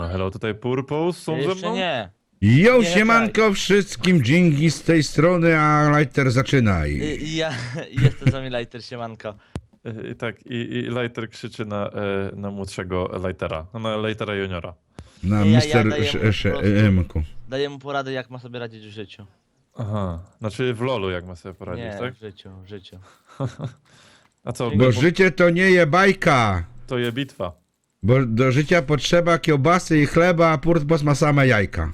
No hello, tutaj Purpose są ze Jeszcze mną? nie. Jo, Nie, siemanko wszystkim, dzięki z tej strony, a Lighter zaczynaj. I, i ja jestem z wami Lighter, siemanko. Y, Tak, i, i Lighter krzyczy na, e, na młodszego Lightera, na Lightera Juniora. Na ja- ja Mister daję mu Sz- po Sz- prostu- M-ku. Daję mu poradę, jak ma sobie radzić w życiu. Aha, znaczy w lolu jak ma sobie poradzić, Nie, tak? w życiu, w życiu. A co, Bo bo życie to nie je bajka. to je bitwa. Bo do życia potrzeba kiełbasy i chleba, a Purpos ma same jajka.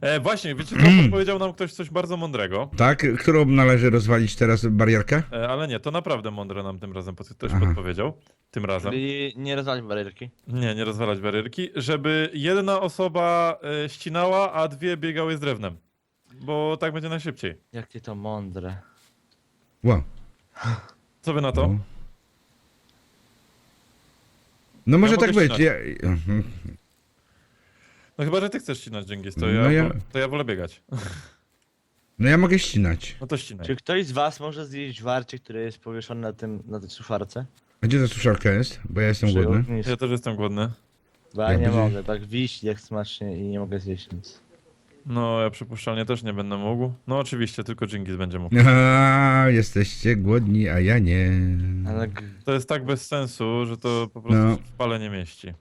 E, właśnie, wiecie Mm. co, powiedział nam ktoś coś bardzo mądrego, Tak? Którą należy rozwalić teraz barierkę? e, ale nie, to naprawdę mądre nam tym razem pod- ktoś Aha. podpowiedział. Tym razem. Czyli nie rozwalić barierki. Nie, nie rozwalać barierki, żeby jedna osoba e, ścinała, a dwie biegały z drewnem. Bo tak będzie najszybciej. Jakie to mądre. Wow. Co wy na to? No, no może mogę tak być. ścinać. Ja... mhm. No chyba, że ty chcesz ścinać dzięki, to No ja, ja- to ja wolę biegać. No ja mogę ścinać. No to ścinaj. Czy ktoś z was może zjeść warcie, które jest powieszone na tym, na tej suszarce? A gdzie ta suszarka jest? Bo ja jestem Przy głodny. ognisku. Ja też jestem głodny. Bo ja Jak nie będzie- mogę, tak wiść jak smacznie i nie mogę zjeść nic. No, ja przypuszczalnie też nie będę mógł. No oczywiście, tylko Jingis będzie mógł. A, jesteście głodni, a ja nie. Ale g- To jest tak bez sensu, że to po prostu No. w pale nie mieści.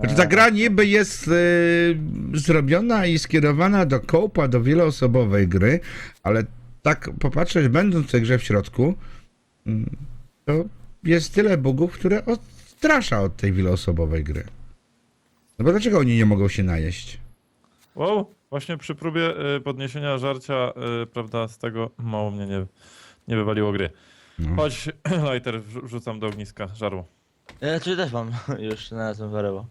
Znaczy, ta gra niby jest y, zrobiona i skierowana do kołpa, do wieloosobowej gry, ale tak popatrzeć, będąc w tej grze w środku, mm, to jest tyle bugów, które odstrasza od tej wieloosobowej gry. No bo dlaczego oni nie mogą się najeść? Wow, właśnie przy próbie y, podniesienia żarcia, y, prawda, z tego mało mnie nie, nie wywaliło gry. No. Chodź, lighter, wrzu- wrzucam do ogniska żarło. Ja czy też mam już znalazłem warewo.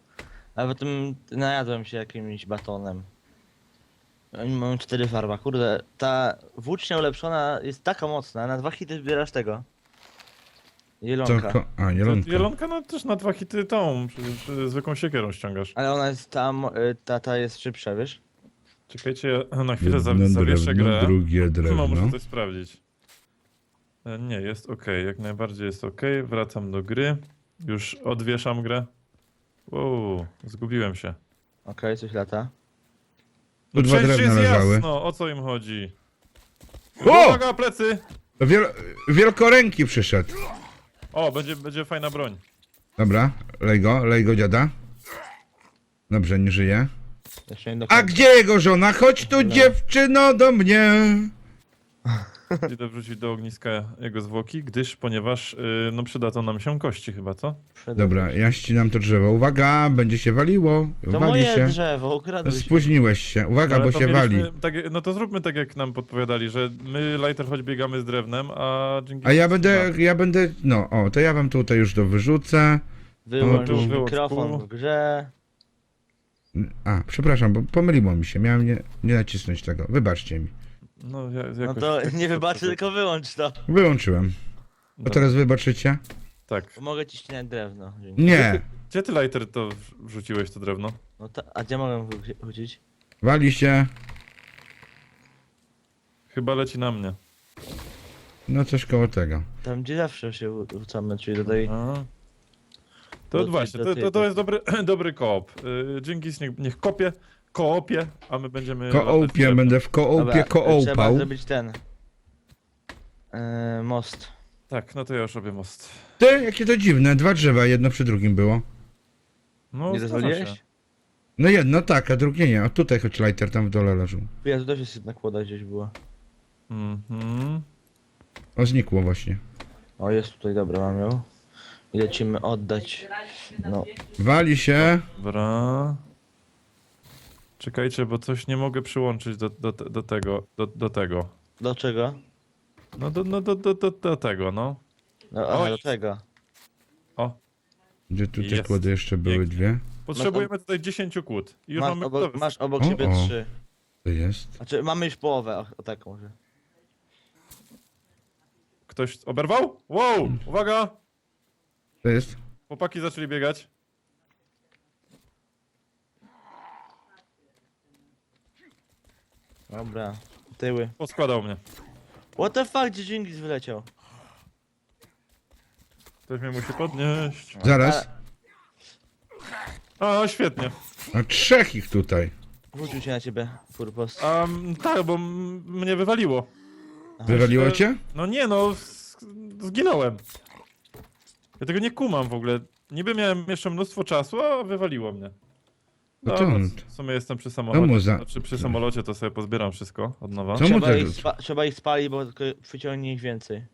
A potem najadłem się jakimś batonem. Mam cztery farba. Kurde, ta włócznia ulepszona jest taka mocna, na dwa hity zbierasz tego. Jelonka. ko- a, jelonka. Jelonka no, też na dwa hity tą, przecież y, zwykłą siekierą ściągasz. Ale ona jest tam, ta, ta jest szybsza, wiesz? Czekajcie, ja na chwilę Jedno zawi- zawieszę drewno, grę. drugie No, drewno. muszę coś sprawdzić. E, Nie, jest ok, jak najbardziej jest ok. Wracam do gry. Już odwieszam grę. Wow, zgubiłem się. Okej, coś lata. Tu dwa Przecież drewna jest leżały. jasno, o co im chodzi? O! Uwaga, plecy! Wiel- wielkoręki przyszedł. O, będzie, będzie fajna broń. Dobra, lej go, lej go dziada. Dobrze, nie żyje. A gdzie jego żona? Chodź tu dziewczyno do mnie. Idę wrzucić do ogniska jego zwłoki, gdyż, ponieważ, y, no przydadzą nam się kości chyba, co? Dobra, ja ścinam to drzewo. Uwaga, będzie się waliło. To Wali moje się. drzewo, ukradłeś. Spóźniłeś się. Uwaga, Ale bo to się mieliśmy- wali. Tak, no to zróbmy tak, jak nam podpowiadali, że my, Lighter, choć biegamy z drewnem, a Dżingis... A ja będę, ja będę, no o, to ja wam tutaj już to wyrzucę. Wyłącz tu wyłącz mikrofon pół. w grze. A, przepraszam, bo pomyliło mi się. Miałem nie, nie nacisnąć tego. Wybaczcie mi. No, ja, jakoś, No to tak- nie tak- wybaczę, tak- tylko wyłącz to. Wyłączyłem. A Dobra, teraz wybaczycie? Tak. Mogę ci ścinać drewno. Dzięki. Nie. Gdzie ty, Lighter, to w- wrzuciłeś to drewno? No ta, a gdzie mogę wrzuci- wrzucić? Wali się. Chyba leci na mnie. No coś koło tego. Tam gdzie zawsze się wrzucamy, czyli tutaj. A. To Do właśnie, do to, to, to jest dobry, dobry koop. Y, Dżingis niech, niech kopie, koopie, a my będziemy... latać drewnem. będę w kołpie Trzeba kołpał. zrobić ten. Yy, most. Tak, no to ja już robię most. Ty, jakie to dziwne. Dwa drzewa, jedno przy drugim było. No, Nie zezwoliłeś? No jedno tak, a drugie nie. O tutaj choć lighter tam w dole leżał. Ja tu też jest jedna kłoda gdzieś była. Mhm. O, znikło właśnie. O, jest tutaj, dobra, mam ją. I lecimy oddać. No, Wali się. Dobra. Czekajcie, bo coś nie mogę przyłączyć do, do, do tego, do, do tego. do czego? No do, no, do, do, do, do tego, no. No, aha, do tego. O, Gdzie tu te Jest. kłody jeszcze były Pięknie. dwie? potrzebujemy tutaj 10 kłód. I już Masz mamy obok, masz obok O, siebie o. trzy. To jest. Znaczy, mamy już połowę, o, o tak może. Ktoś oberwał? Wow, uwaga! To jest. Chłopaki zaczęli biegać. Dobra, tyły. Poskładał mnie. What the fuck, gdzie Jingis wyleciał? Ktoś mnie musi podnieść. Zaraz. A, świetnie. A trzech ich tutaj. Wrócił się na ciebie, Purpos. Um, tak, bo m- mnie wywaliło. Wywaliło Myślę- cię? No nie, no, z- zginąłem. Ja tego nie kumam w ogóle. Niby miałem jeszcze mnóstwo czasu, a wywaliło mnie. No No, to no, on. w sumie jestem przy samolocie. mu za- Znaczy przy samolocie to sobie pozbieram wszystko od nowa. Trzeba ich, spa- trzeba ich spalić, bo tylko wyciągnie ich więcej.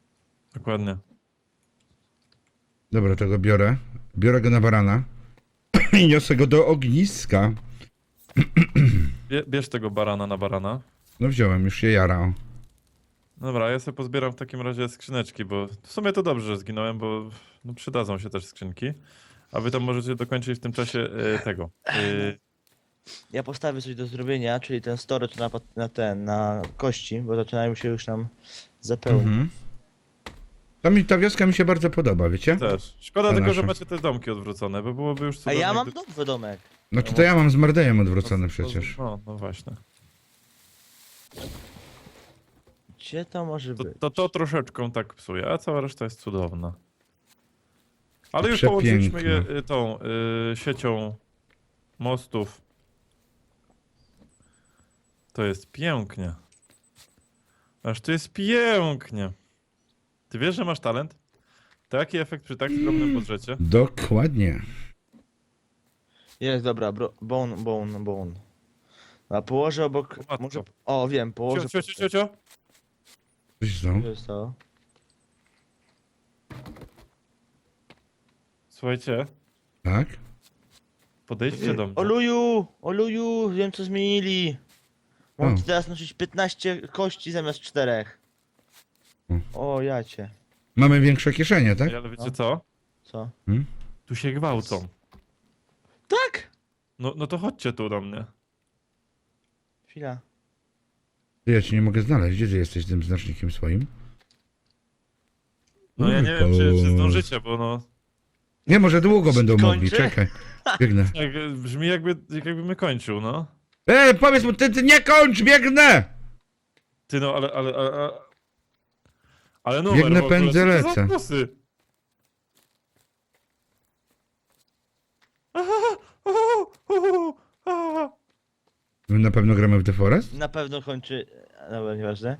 Dokładnie. Dobra, tego biorę. Biorę go na barana. I niosę go do ogniska. Bie, bierz tego barana na barana. No wziąłem, już się jarał. Dobra, ja sobie pozbieram w takim razie skrzyneczki, bo w sumie to dobrze, że zginąłem, bo no, przydadzą się też skrzynki. A wy tam możecie dokończyć w tym czasie e, tego. E, Ja postawię coś do zrobienia, czyli ten storage na, pat- na ten, na kości, bo zaczynają się już nam zapełnić. Mhm. Ta, mi, ta wioska mi się bardzo podoba, wiecie? też. Szkoda To tylko, że nasze. macie te domki odwrócone, bo byłoby już A cudownie. ja mam gdy- nowy domek. No to ja mam z Mardejem odwrócony no, przecież. No, no właśnie. Gdzie to może To, być? to, to troszeczkę tak psuje, a cała reszta jest cudowna. Ale już połączyliśmy je y, tą y, siecią mostów. To jest pięknie. Aż to jest pięknie. Ty wiesz, że masz talent? Taki efekt przy tak skromnym budżecie? Dokładnie. Jest, dobra, bro, bone, bone, bone. A położę obok, Matko. może, o wiem, położę... Cio, cio, cio, cio, cio. Co jest to? Słuchajcie, Tak? podejdźcie do mnie. Oluju, Oluju, wiem co zmienili. Mam O. teraz nosić 15 kości zamiast 4. Mm. O, jacie. Mamy większe kieszenie, tak? Ej, Ale wiecie co? Co? Tu się gwałcą. Tak! No, no to chodźcie tu do mnie. Chwila. Ja cię nie mogę znaleźć. Gdzie ty jesteś tym znacznikiem swoim? No ja nie wiem, czy, czy zdążycie, bo no... Nie, może długo będą Skończy? mogli. Czekaj. Biegnę. Jak, brzmi jakby, jakby kończył, no. Ej, powiedz mu, ty, ty nie kończ, biegnę! Ty no, ale, ale, ale, ale, ale numer Biegnę, w ogóle, pędzę, co to za lecę. Aha, uhu. My na pewno gramy w The Forest? Na pewno kończy... Dobra, nieważne.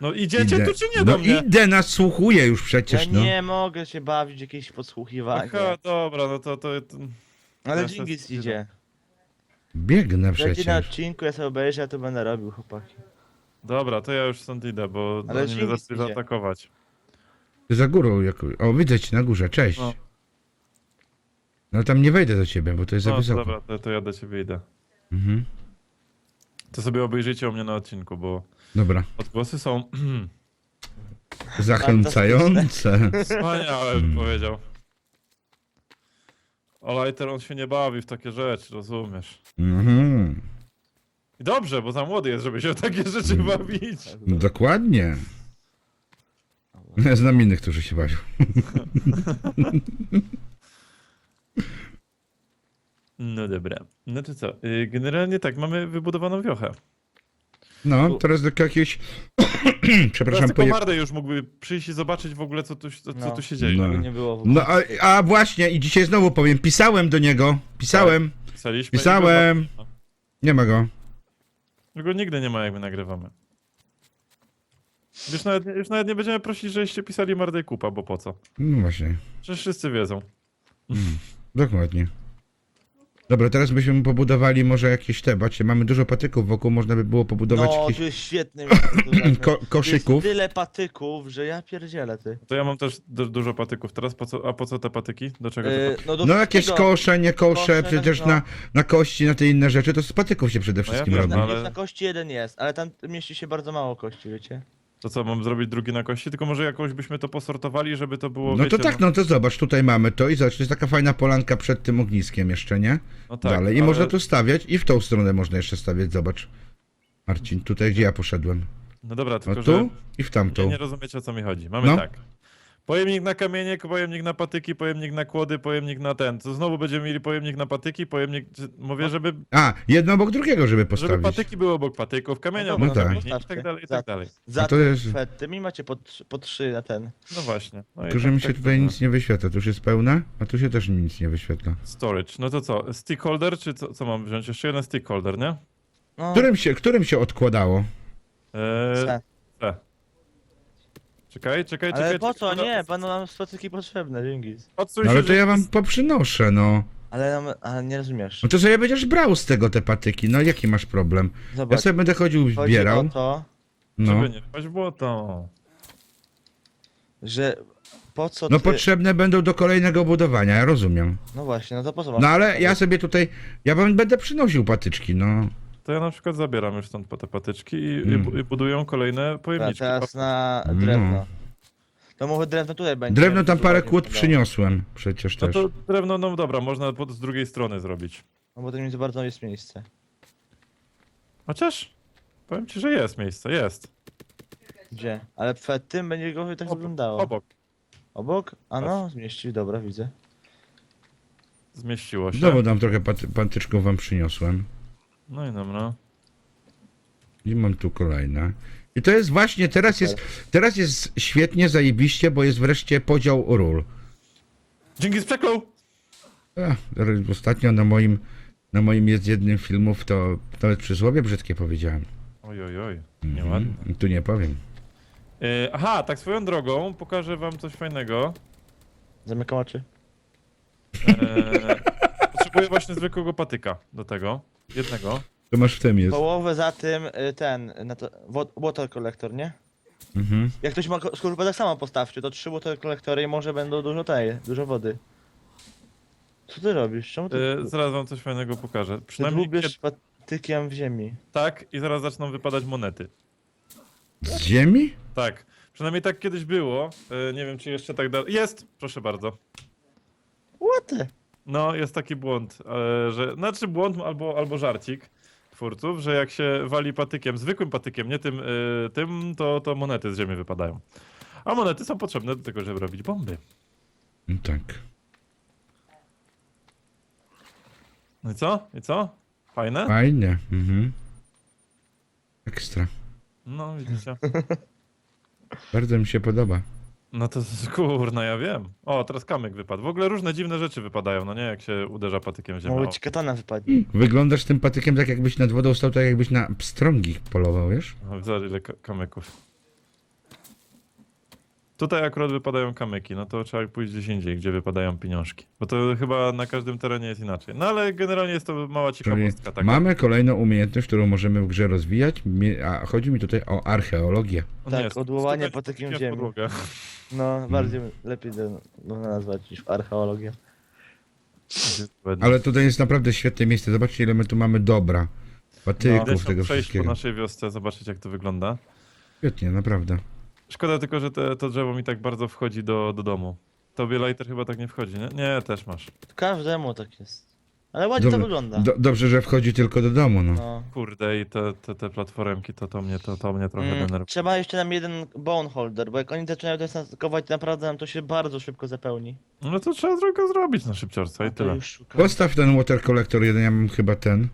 No idziecie tu czy nie no do mnie? idę, nasłuchuję już Ja przecież, no. nie mogę się bawić w jakieś podsłuchiwanie. Aha, dobra, no to, to, to... Ale Ja Dżingis się- idzie. Biegnę Będzie na przecież. odcinku, ja sobie obejrzę, ja to będę robił, chłopaki. Dobra, to ja już stąd idę, bo Ale oni mnie Dżingis zaczęli idzie. atakować. Ty za górą, jako... o widzę cię na górze, cześć. No. No tam nie wejdę do ciebie, bo to jest za No to wysoko. dobra, to, to ja do ciebie idę. Mhm. To sobie obejrzyjcie u mnie na odcinku, bo Dobra. odgłosy są Zachęcające. wspaniałe, bym powiedział. Olajter, on się nie bawi w takie rzeczy, rozumiesz? Mhm. I dobrze, bo za młody jest, żeby się w takie rzeczy Mm. bawić. No dokładnie. Ja znam innych, którzy się bawią. No dobra. No to co? y, Generalnie tak, mamy wybudowaną wiochę. No, teraz do jakiegoś... Przepraszam, tylko poje... Mardę już mógłby przyjść i zobaczyć w ogóle, co tu, co, co No. tu się dzieje. No. Nie było. No, a, a właśnie, i dzisiaj znowu powiem, pisałem do niego. Pisałem. Pisaliśmy. i Pisałem. go- Nie ma go. Go nigdy nie ma, jak my nagrywamy. Już nawet, już nawet nie będziemy prosić, żeście pisali Mardę i Kupa, bo po co? No właśnie, Przecież wszyscy wiedzą. dokładnie. Dobra, teraz byśmy pobudowali może jakieś te, bacie, mamy dużo patyków wokół, można by było pobudować No, jakieś tu jest świetny miejsce. zacznę. ko koszyków. Jest tyle patyków, że ja pierdzielę ty. To ja mam też du dużo patyków teraz. Po co, a po co te patyki? Do czego te Yy, patyki? no, do No jakieś wszystkiego. kosze, nie kosze, Kosze, przecież no. na, na kości, na te inne rzeczy, to z patyków się przede wszystkim wiem, robi. no, Na, ale- jest na kości jeden jest, ale tam mieści się bardzo mało kości, wiecie? To co, mam zrobić drugi na kości? Tylko może jakoś byśmy to posortowali, żeby to było, No wiecie, to tak, no to zobacz, tutaj mamy to i zobacz, to jest taka fajna polanka przed tym ogniskiem jeszcze, nie? no tak, Dalej. I ale- można tu stawiać i w tą stronę można jeszcze stawiać, zobacz. Marcin, tutaj gdzie ja poszedłem. No dobra, No tylko tu że i w tamtą. nie rozumiecie o co mi chodzi. Mamy No. tak. Pojemnik na kamienie, pojemnik na patyki, pojemnik na kłody, pojemnik na ten. To znowu będziemy mieli pojemnik na patyki, pojemnik... Mówię, żeby, A, jedno obok drugiego, żeby żeby postawić. patyki były obok patyków, kamienia No obok dobra, kamieni i tak dalej, i tak dalej. Za A to jest- przed tym i macie po, po trzy na ten. No właśnie. No i Tylko, że tak- mi się tak tutaj to- nic nie wyświetla. Tu już jest pełne, a tu się też nic nie wyświetla. Storage. No to co? Stick holder, czy co, co mam wziąć? Jeszcze jeden stick holder, nie? No, Którym się, którym się odkładało? Eee. C. Czekaj, czekaj, czekaj. Ale po co? czekaj. Nie, będą nam patyki potrzebne, dzięki. Odsuń No się, ale to że- ja wam poprzynoszę, no. Ale, nam, ale nie rozumiesz. No to sobie będziesz brał z tego te patyki, no jaki masz problem? Ja Zobacz, sobie będę chodził, chodzi zbierał. to, No, Żeby nie wpaść w błoto. że po co no ty... potrzebne będą do kolejnego budowania, ja rozumiem. No właśnie, no to po co masz? No ale ja sobie tutaj, ja wam będę przynosił patyczki, no. To ja na przykład zabieram już stąd po te patyczki i, i, Mm. i budują kolejne Dobra, pojemniczki. teraz na No. drewno. To może drewno tutaj będzie. Drewno tam parę kłód przyniosłem przecież No też. to drewno, no dobra, można pod, z drugiej strony zrobić. No bo to nie za bardzo jest miejsce. Chociaż powiem ci, że jest miejsce, jest. Gdzie? Ale przed tym będzie gorzej tak wyglądało. Obok. Obok? A no, zmieścił, dobra, widzę. Zmieściło się. Znowu tam trochę paty, patyczków wam przyniosłem. No i dobra. I mam tu kolejne. I to jest właśnie, teraz jest, teraz jest świetnie, zajebiście, bo jest wreszcie podział ról. Dzięki z przeklął! Ach, ostatnio na moim, na moim jest jednym filmów, to nawet przysłowie brzydkie powiedziałem. Oj, oj, oj. Mhm. Nieładnie. Tu nie powiem. Yy, aha, tak swoją drogą, pokażę wam coś fajnego. Zamykam oczy. Eee, potrzebuję właśnie zwykłego patyka do tego. Jednego. To masz w tym jest. Połowę za tym y, ten, na to, wo- water collector, nie? Mhm. Jak ktoś ma ko- skorupę tak samo postawcie, to trzy water collectory i może będą dużo tej, dużo wody. Co ty robisz? Czemu ty, Yy, zaraz wam coś fajnego pokażę. ty Przynajmniej dłubiesz patykiem w ziemi? tak i zaraz zaczną wypadać monety. Z ziemi? Tak. Przynajmniej tak kiedyś było. Yy, nie wiem, czy jeszcze tak dalej. Jest! Proszę bardzo. What the? No, jest taki błąd, e, że. Znaczy błąd albo, albo żarcik twórców, że jak się wali patykiem, zwykłym patykiem, nie tym, e, tym to, to monety z ziemi wypadają. A monety są potrzebne do tego, żeby robić bomby. No tak. No i co? I co? Fajne? Fajnie. Mhm. Ekstra. No, widzicie. Bardzo mi się podoba. No to kurna, ja wiem. O, teraz kamyk wypadł. W ogóle różne dziwne rzeczy wypadają, no nie? Jak się uderza patykiem w ziemię. Może O. ci katana wypadnie. Wyglądasz tym patykiem tak jakbyś nad wodą stał, tak jakbyś na pstrągi polował, wiesz? O, Zobacz ile ka- kamyków. Tutaj akurat wypadają kamyki, no to trzeba pójść gdzieś indziej, gdzie wypadają pieniążki. Bo to chyba na każdym terenie jest inaczej. No ale generalnie jest to mała ciekawostka taka. mamy kolejną umiejętność, którą możemy w grze rozwijać, a chodzi mi tutaj o archeologię. Tak, jest- odłowanie w w ziemi. podłogę. No, bardziej lepiej to można nazwać niż archeologia. Ale tutaj jest naprawdę świetne miejsce. Zobaczcie, ile my tu mamy dobra. Patyków, się tego przejść po wszystkiego. naszej wiosce, zobaczyć jak to wygląda. Świetnie, naprawdę. Szkoda tylko, że te, to drzewo mi tak bardzo wchodzi do, do domu. Tobie lighter chyba tak nie wchodzi, nie? Nie, też masz. Każdemu tak jest. Ale ładnie to Dobra. wygląda. Do, dobrze, że wchodzi tylko do domu, no. No. Kurde i te, te, te platformki, to, to mnie, to, to mnie trochę Mm, denerwuje. trzeba jeszcze nam jeden bone holder, bo jak oni zaczynają to snakować, naprawdę nam to się bardzo szybko zapełni. No to trzeba tylko zrobić na szybciorca i to tyle. już szukam. Postaw ten water collector jeden, ja mam chyba ten.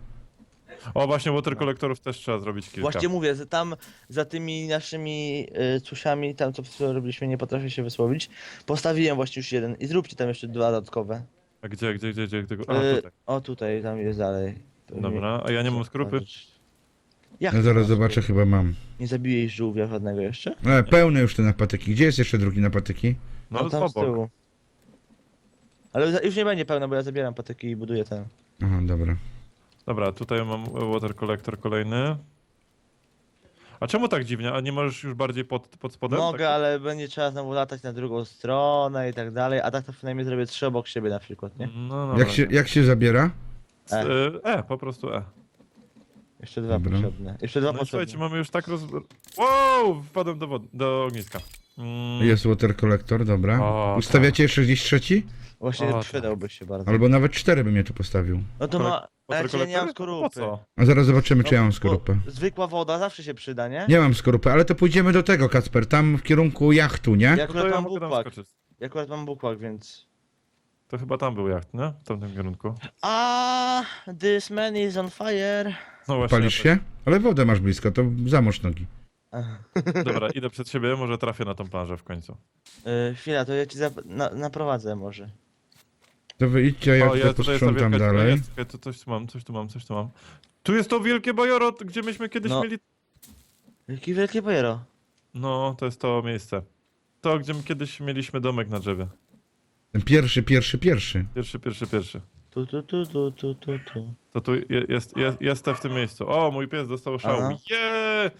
O, właśnie water kolektorów też trzeba zrobić kilka. Właśnie mówię, że tam za tymi naszymi y, cusiami, tam co przed chwilą robiliśmy, nie potrafię się wysłowić, postawiłem właśnie już jeden i zróbcie tam jeszcze dwa dodatkowe. A gdzie, gdzie, gdzie, gdzie? Tego? A, Y, tutaj. o tutaj, tam jest dalej. Dobra, a ja nie mam skrupy. Jak Ja to zaraz zobaczę, chyba mam. Nie zabiłeś żółwia żadnego jeszcze? E, pełne już te napatyki. Gdzie jest jeszcze drugi napatyki? No, no tam z obok. tyłu. Ale za- już nie będzie pełno, bo ja zabieram patyki i buduję ten. Aha, dobra. Dobra, tutaj mam water collector kolejny. A czemu tak dziwnie? A nie możesz już bardziej pod, pod spodem? Mogę, tak? ale będzie trzeba znowu latać na drugą stronę i tak dalej, a tak to przynajmniej zrobię trzy obok siebie na przykład, nie? No, dobra. Jak się, jak się zabiera? E. e, po prostu E. Jeszcze dwa Dobra. potrzebne. Jeszcze dwa No i potrzebne. słuchajcie, mamy już tak roz... Wow! Wpadłem do, wody, do ogniska. Mm, Jest water collector, dobra. O, Ustawiacie 63? Właśnie O, tak. przydałby się bardzo. Albo nawet 4 bym je tu postawił. No to ma... Water Ja, nie mam skorupy. Co? A zaraz zobaczymy, czy ja mam No, skorupę. bo Zwykła woda zawsze się przyda, nie? Nie mam skorupy, ale to pójdziemy do tego, Kacper, tam w kierunku jachtu, nie? Ja No to akurat ja mam mogę tam bukłak. skoczyć. Ja akurat mam bukłak, więc... To chyba tam był jacht, nie? W tamtym kierunku. A, this man is on fire. No właśnie. Palisz się? Ale wodę masz blisko, to zamocz nogi. Dobra, idę przed siebie, może trafię na tą plażę w końcu. Yy, chwila, to ja ci zap- na, naprowadzę może. To wyjdźcie, ja o, tutaj jest tutaj jest ta posprzątam wielka dalej. Jest, czekaj, tu coś tu mam, coś tu mam, coś tu mam. Tu jest to wielkie bajoro, gdzie myśmy kiedyś No. mieli... Jakie wielkie pojero. No, to jest to miejsce. To, gdzie my kiedyś mieliśmy domek na drzewie. Ten pierwszy, pierwszy, pierwszy. Pierwszy, pierwszy, pierwszy. Tu, tu, tu, tu, tu, tu, tu. To tu je, jest, jest, jestem w tym miejscu. O, mój pies dostał szału. Aha. Jeee!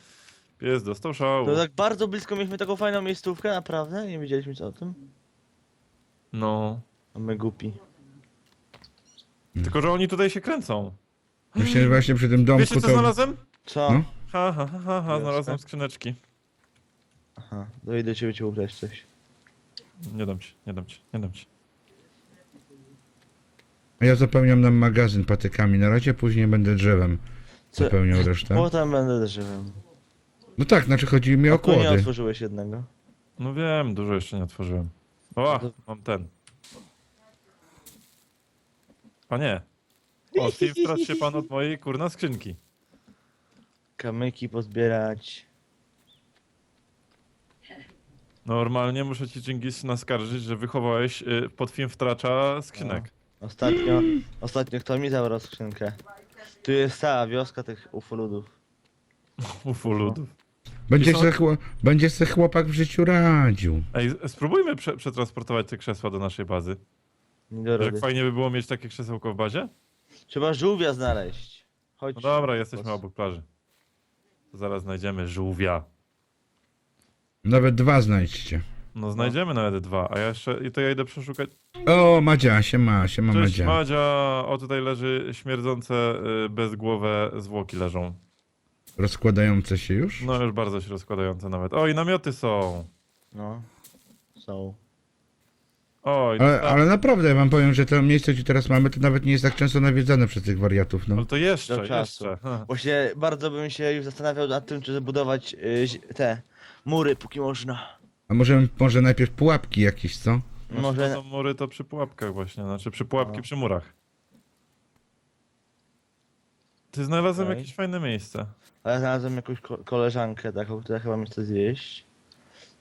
Pies dostał szału. To tak bardzo blisko mieliśmy taką fajną miejscówkę, naprawdę? Nie wiedzieliśmy co o tym? No. A my głupi. Tylko, że oni tutaj się kręcą. Myślę, że właśnie przy tym domku Wiecie, co to... znalazłem? Co? No. Ha, ha, ha, ha, ha znalazłem skrzyneczki. Aha, dojdę do ciebie cię ubrać coś. Nie dam ci, nie dam ci, nie dam ci. A ja zapełniam nam magazyn patykami na razie, później będę drzewem Co? zapełniał resztę. Potem będę drzewem. No tak, znaczy chodzi mi o tu nie kłody. otworzyłeś jednego. No wiem, dużo jeszcze nie otworzyłem. O, to- mam ten. Panie. Odfiltrać się pan od mojej kurna skrzynki. Kamyki pozbierać. Normalnie muszę ci Dżingis naskarżyć, że wychowałeś y, pod film wtracza skrzynek. Ostatnio, ostatnio kto mi zabrał skrzynkę? Tu jest cała wioska tych ufoludów. Ufu ludów. Będzie są- se, chło... Będzie se chłopak w życiu radził. Ej, spróbujmy prze przetransportować te krzesła do naszej bazy. Nie do Jak rady. fajnie by było mieć takie krzesełko w bazie? Trzeba żółwia znaleźć. Chodź. No dobra, jesteśmy obok plaży. To zaraz znajdziemy żółwia. Nawet dwa znajdźcie. No znajdziemy nawet dwa, a ja jeszcze, i to ja idę przeszukać. O, Madzia, się ma, się ma Cześć Madzia. Madzia, o tutaj leży śmierdzące, y, bezgłowe zwłoki leżą. Rozkładające się już? No już bardzo się rozkładające nawet. O i namioty są. No. Są. Oj, Ale, ale, ale naprawdę, ja wam powiem, że to miejsce, gdzie teraz mamy, to nawet nie jest tak często nawiedzane przez tych wariatów, no. ale to jeszcze, Do czasu. jeszcze. Ha. Właśnie bardzo bym się już zastanawiał nad tym, czy zbudować y, zi- te mury, póki można. A może, może najpierw pułapki jakieś, co? Może... Może. To są mury to przy pułapkach właśnie, znaczy przy pułapki No. przy murach. Ty znalazłem Okej. jakieś fajne miejsce. A ja znalazłem jakąś ko koleżankę taką, która chyba mi chce zjeść.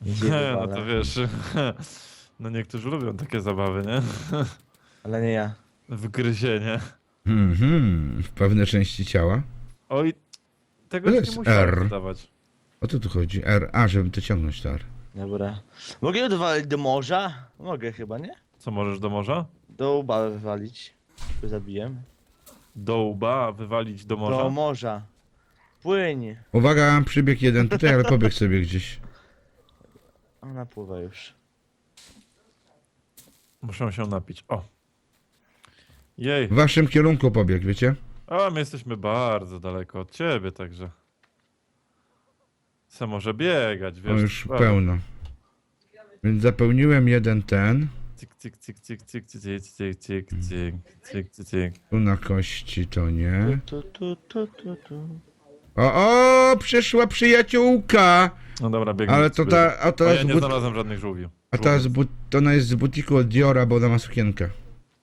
Więc jej Nie, no wywalę. to wiesz. No niektórzy lubią takie zabawy, nie? Ale nie ja. Wgryzienie. Mhm, w pewne części ciała. Oj, tego To się jest nie musiałem R. O co tu chodzi? R, a, żeby to ciągnąć, to R. Dobra. Mogę ją dowalić do morza? Mogę chyba, nie? Co możesz do morza? Do łba wywalić. Tu zabiję. Do łba wywalić do morza? Do morza. Płyń. Uwaga, przybieg jeden tutaj, ale pobiegł sobie gdzieś. Ona pływa już. Muszę się napić. O. Jej. W waszym kierunku pobiegł, wiecie? A my jesteśmy bardzo daleko od ciebie, także. Se może biegać, wiesz. O, już pełno. Więc zapełniłem jeden ten. Cik, cik, cik, cik, cik, cik, cik, cik, cik, cik, cik, cik, cik. Tu na kości to nie. Tu, tu, tu, tu, tu. O, o, przyszła przyjaciółka! No dobra, biegnę. Ale to ta, a O, to ja nie but, znalazłem żadnych żółwiów. A ta, z but, to ona jest z butiku od Diora, bo ona ma sukienkę.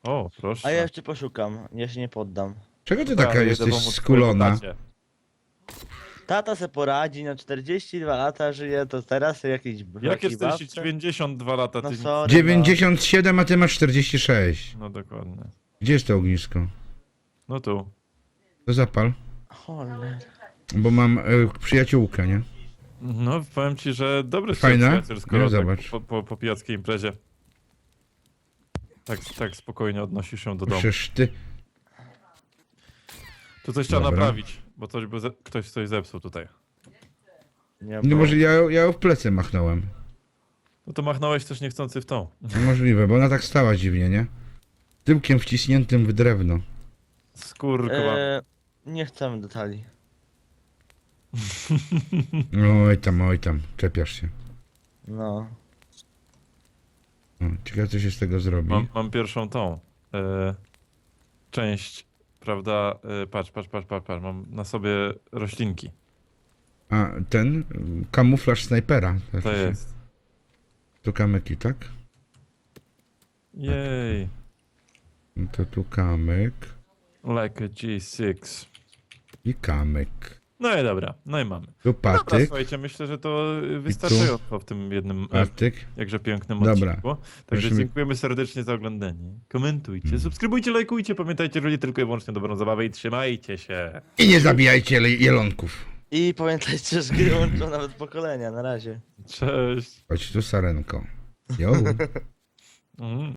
O, proszę. A ja jeszcze poszukam. Ja się nie poddam. Czego ty taka jesteś skulona? Tata se poradzi, na 42 lata żyje, to teraz jakieś Jakie jakiej 40, babce? 92 lata? No Ty... sorry, 97, a ty masz 46. No dokładnie. Gdzie jest to ognisko? No tu. To zapal. no. Cholera. Bo mam y, przyjaciółkę, nie? No, powiem ci, że dobry przyjaciel, skoro Nie, tak zobacz. po, po, po pijackiej imprezie. Tak, tak spokojnie odnosi się do domu. Przecież ty... Tu coś trzeba Dobra. naprawić, bo coś by ze... ktoś coś zepsuł tutaj. Nie No może ja, ja ją w plecy machnąłem. No to machnąłeś też niechcący w tą. Możliwe, bo ona tak stała dziwnie, nie? Tyłkiem wciśniętym w drewno. Skórka. e, Nie chcemy detali. Oj tam, oj tam, czepiasz się. No. O, ciekawe, co się z tego zrobi. Mam, mam pierwszą tą e, część, prawda? E, patrz, patrz, patrz, patrz, patrz. Mam na sobie roślinki. A ten, kamuflaż snajpera. To Znaczy się- jest. Tu kamyki, tak? Jej. No To tu kamyk Like a G6. i kamyk. No i dobra, no i mamy. Tu Dobra, patyk, słuchajcie, myślę, że to wystarczająco w tym jednym e, patyk. jakże pięknym Dobra. odcinku. Także Musimy- dziękujemy serdecznie za oglądanie. Komentujcie, subskrybujcie, lajkujcie. Pamiętajcie, że tylko i wyłącznie dobrą zabawę i trzymajcie się. I nie zabijajcie le- jelonków. I pamiętajcie, że gry łączą nawet pokolenia. Na razie. Cześć. Chodź tu, Sarenko. Jo. Mm.